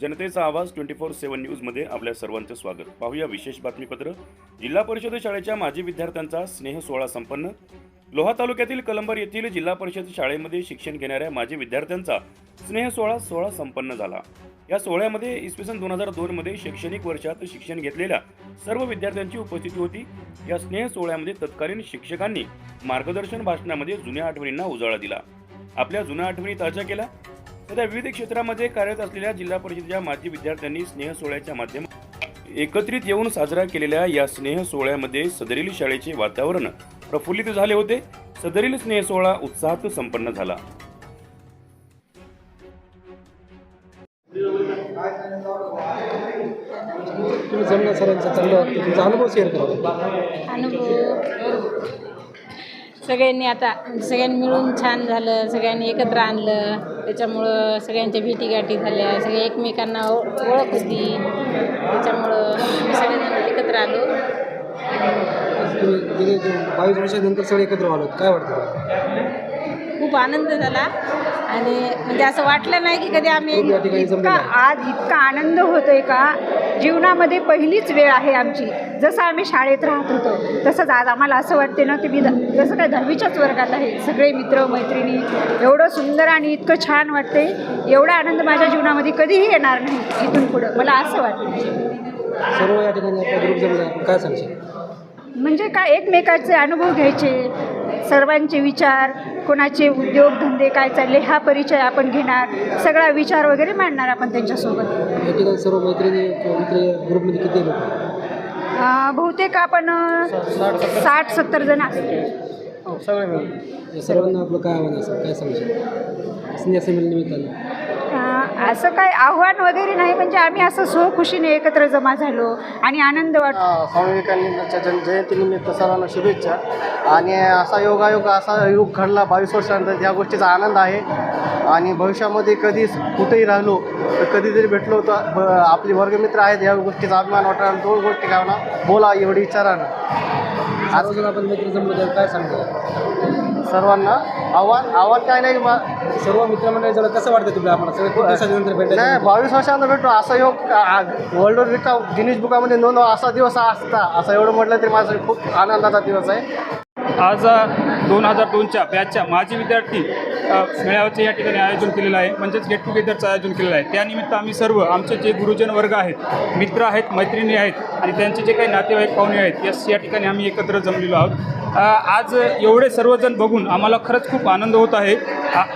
जनतेचा आवाज twenty four seven न्यूजमध्ये आपल्या सर्वांचं स्वागत. पाहूया विशेष बातमीपत्र. जिल्हा परिषद शाळेच्या माजी विद्यार्थ्यांचा स्नेह सोहळा संपन्न. लोहा तालुक्यातील कलंबर येथील जिल्हा परिषद शाळेमध्ये शिक्षण घेणाऱ्या माजी विद्यार्थ्यांचा स्नेह सोहळा सोहळा संपन्न झाला. या सोहळ्यामध्ये इसवी सन दोन हजार दोनमध्ये शैक्षणिक वर्षात शिक्षण घेतलेल्या सर्व विद्यार्थ्यांची उपस्थिती होती. या स्नेह सोहळ्यामध्ये तत्कालीन शिक्षकांनी मार्गदर्शन भाषणामध्ये जुन्या आठवणींना उजाळा दिला. आपल्या जुन्या आठवणी ताज्या केल्या. सध्या विविध क्षेत्रामध्ये कार्यरत असलेल्या जिल्हा परिषदेच्या माजी विद्यार्थ्यांनी स्नेह सोहळ्याच्या माध्यमातून एकत्रित येऊन साजरा केलेल्या या स्नेह सोहळ्यामध्ये सदरील शाळेचे वातावरण प्रफुल्लित झाले होते. सदरील स्नेह सोहळा उत्साहात संपन्न झाला. तुम्ही जमना सरांचं चांगलं वाटतं. तुमचा अनुभव शेअर करा. अनुभव सगळ्यांनी आता सगळ्यांनी मिळून छान झालं सगळ्यांनी एकत्र आणलं. त्याच्यामुळं सगळ्यांच्या भेटीगाठी झाल्या सगळे एकमेकांना ओ- ओळख होती. त्याच्यामुळं सगळेजण एकत्र आलो. तुम्ही गेले जे बावीस वर्षानंतर सगळे एकत्र आलो. काय वाटतं? खूप आनंद झाला. आणि म्हणजे असं वाटलं नाही की कधी आम्ही खूप या ठिकाणी जमलेलं इतका आहे. आज इतका आनंद होतोय का? जीवनामध्ये पहिलीच वेळ आहे आमची. जसं आम्ही शाळेत राहत होतो तसंच आज आम्हाला असं वाटते ना की मी जसं काय दहावीच्याच वर्गात आहे. सगळे मित्र मैत्रिणी एवढं सुंदर आणि इतकं छान वाटते. एवढा आनंद माझ्या जीवनामध्ये कधीही येणार नाही इथून पुढं. मला असं वाटतं. सर्व या ठिकाणी काय सांगशील? म्हणजे काय एकमेकाचे अनुभव घ्यायचे सर्वांचे विचार कोणाचे उद्योगधंदे काय चालले हा परिचय आपण घेणार. सगळा विचार वगैरे मांडणार आपण त्यांच्यासोबत. या ठिकाणी सर्व मैत्रिणी किंवा मित्र या ग्रुपमध्ये किती लोक अं, बहुतेक आपण साठ सत्तर जण असतो सगळे मिळून. या सर्वांना आपलं काय आव्हान असेल? काय सांगशील स्नेह संमेलन निमित्तानं. असं काय आव्हान वगैरे नाही म्हणजे आम्ही असं स्वखुशीने एकत्र जमा झालो आणि आनंद वाटतो अ, स्वामी विवेकानंदांच्या जन जयंतीनिमित्त सर्वांना शुभेच्छा. आणि असा योगायोग असा युग घडला बावीस वर्षानंतर या गोष्टीचा आनंद आहे. आणि भविष्यामध्ये कधी कुठेही राहिलो तर कधीतरी भेटलो तर ब आपले वर्गमित्र आहेत या गोष्टीचा अभिमान वाटला दोन गोष्टी काय म्हणा बोला एवढी विचारा ना सर्वजण आपण मित्र जमलो तर काय सांगतो सर्वांना आव्हान आव्हान काय नाही बा सर्व मित्रमंडळी कसं वाटतं तुला आपण सगळे खूप दिवसानंतर नाही बावीस वर्षानंतर भेटलो. असा योग वर्ल्ड रिका गिनीज बुकामध्ये नोंद असा दिवस असता. असं एवढं म्हटलं तरी माझा खूप आनंदाचा दिवस आहे. आज दोन हजार दोनच्या बॅचच्या माजी विद्यार्थी मेळाव्याचं या ठिकाणी आयोजन केलेलं आहे. म्हणजेच गेट टुगेदरचं आयोजन केलेलं आहे. त्यानिमित्त आम्ही सर्व आमचे जे गुरुजन वर्ग आहेत मित्र आहेत मैत्रिणी आहेत आणि त्यांचे जे काही नातेवाईक पाहुणे आहेत यस या ठिकाणी आम्ही एकत्र जमलेलो आहोत. आज एवढे सर्वजण बघून आम्हाला खरंच खूप आनंद होत आहे.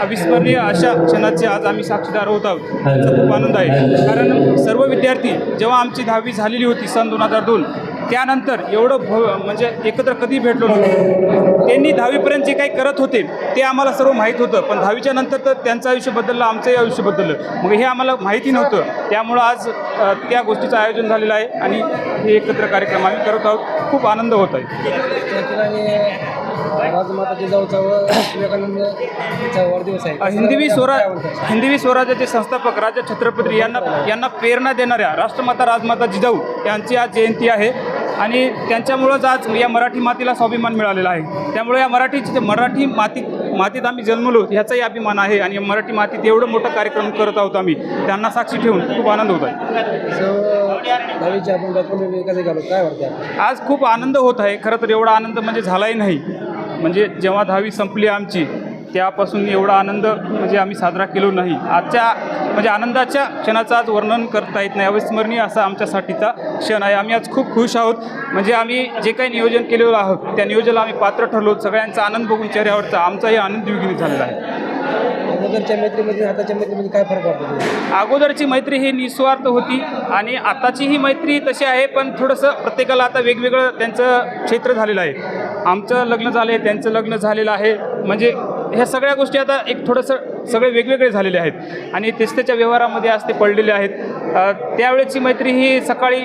अविस्मरणीय अशा क्षणाचे आज आम्ही साक्षीदार होत आहोत. त्याचा खूप आनंद आहे. कारण सर्व विद्यार्थी जेव्हा आमची दहावी झालेली होती सन दोन हजार दोन त्यानंतर एवढं भव म्हणजे एकत्र कधी भेटलो नव्हतो. त्यांनी दहावीपर्यंत जे काही करत होते ते आम्हाला सर्व माहीत होतं. पण दहावीच्या नंतर तर त्यांचं आयुष्य बदललं आमचंही आयुष्य बदललं. मग हे आम्हाला माहिती नव्हतं. त्यामुळं आज त्या गोष्टीचं आयोजन झालेलं आहे आणि हे एकत्र कार्यक्रम आम्ही करत आहोत. खूप आनंद होत आहे. हिंदवी स्वरा काय म्हणतात? हिंदवी स्वराज्याचे संस्थापक राजा छत्रपती यांना यांना प्रेरणा देणाऱ्या राष्ट्रमाता राजमाता जिजाऊ यांची आज जयंती आहे. आणि त्यांच्यामुळंच आज या मराठी मातीला स्वाभिमान मिळालेला आहे. त्यामुळे या मराठी मराठी मातीत मातीत आम्ही जन्मलो ह्याचाही अभिमान आहे आणि मराठी मातीत एवढं मोठं कार्यक्रम करत आहोत आम्ही त्यांना साक्षी ठेवून खूप आनंद होत आहे? आज खूप आनंद होत आहे. खरं तर एवढा आनंद म्हणजे झालाही नाही. म्हणजे जेव्हा दहावी संपली आमची त्यापासून एवढा आनंद म्हणजे आम्ही साजरा केलो नाही. आजच्या म्हणजे आनंदाच्या क्षणाचं आज वर्णन करता येत नाही. अविस्मरणीय असा आमच्यासाठीचा क्षण आहे. आम्ही आज खूप खुश आहोत. म्हणजे आम्ही जे काही नियोजन केलेलं आहोत त्या नियोजनाला आम्ही पात्र ठरलो. सगळ्यांचा आनंद बघून चेहऱ्यावरचा आमचाही आनंद द्विगुणित झालेला आहे. अगोदरच्या मैत्रीमध्ये हाताच्या मैत्रीमध्ये काय फरक वाटतो? अगोदरची मैत्री ही निस्वार्थ होती आणि आताची ही मैत्री तशी आहे पण थोडंसं प्रत्येकाला आता वेगवेगळं त्यांचं क्षेत्र झालेलं आहे. आमचं लग्न झालं आहे त्यांचं लग्न झालेलं आहे. म्हणजे ह्या सगळ्या गोष्टी आता एक थोडंसं सगळे वेगवेगळे झालेले आहेत. आणि तेच व्यवहारामध्ये आज ते पडलेले आहेत. त्यावेळेची मैत्री ही सकाळी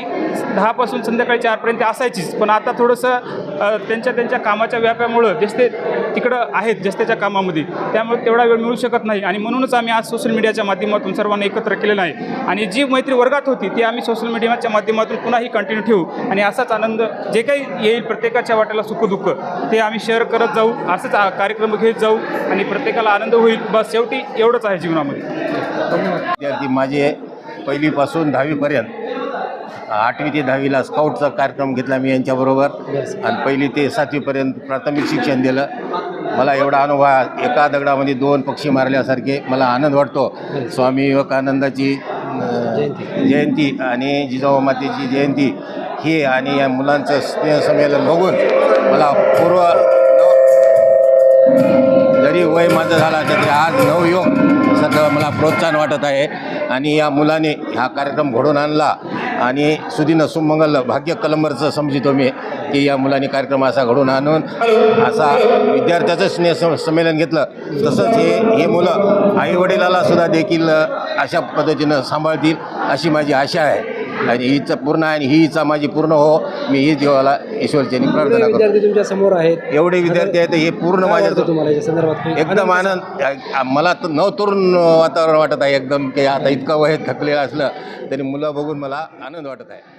दहापासून संध्याकाळी चारपर्यंत असायचीच. पण आता थोडंसं त्यांच्या त्यांच्या कामाच्या व्यापामुळं जस्ते तिकडं आहेत जस्त्याच्या कामामध्ये. त्यामुळे तेवढा वेळ मिळू शकत नाही. आणि म्हणूनच आम्ही आज सोशल मीडियाच्या माध्यमातून सर्वांना एकत्र केलेलं आहे. आणि जी मैत्री वर्गात होती ती आम्ही सोशल मीडियाच्या माध्यमातून पुन्हाही कंटिन्यू ठेवू. आणि असाच आनंद जे काही येईल प्रत्येकाच्या वाट्याला सुखदुःख ते आम्ही शेअर करत जाऊ. असंच कार्यक्रम घेत जाऊ. आणि प्रत्येकाला आनंद होईल. बस शेवटी एवढंच आहे जीवनामध्ये. विद्यार्थी माझे पहिलीपासून दहावीपर्यंत आठवी ते दहावीला स्काउटचा कार्यक्रम घेतला मी यांच्याबरोबर. आणि पहिली ते सातवीपर्यंत प्राथमिक शिक्षण दिलं. मला एवढा अनुभव एका दगडामध्ये दोन पक्षी मारल्यासारखे मला आनंद वाटतो. स्वामी विवेकानंदाची जयंती आणि जिजाऊ मातेची जयंती ही आणि या मुलांचं स्नेहसंमेलन बघून मला पूर्व जरी वय माझं झाला तरी आज नवयुग सगळं मला प्रोत्साहन वाटत आहे. आणि या मुलाने हा कार्यक्रम घडवून आणला. आणि सुदिन सुमंगल भाग्य कलंबरचं समजितो मी की या मुलाने कार्यक्रम असा घडवून आणून असा विद्यार्थ्याचं स्नेह सं- संमेलन घेतलं. तसंच हे हे मुलं आईवडिलाला सुद्धा देखील अशा पद्धतीनं सांभाळतील अशी माझी आशा आहे. आणि हीच पूर्ण आणि ही इच्छा माझी पूर्ण हो. मी ही देवाला ईश्वरचरणी एवढे प्रार्थना करतो विद्यार्थी तुमच्यासमोर आहेत. एवढे विद्यार्थी आहेत हे पूर्ण माझ्या वाटतं तुम्हाला याच्या संदर्भात? काही एकदम आनंद? आ- मला तर नवतरुण वातावरण वाटत आहे एकदम की आता इतकं वय थकलेलं असलं तरी मुलं बघून मला आनंद वाटत आहे.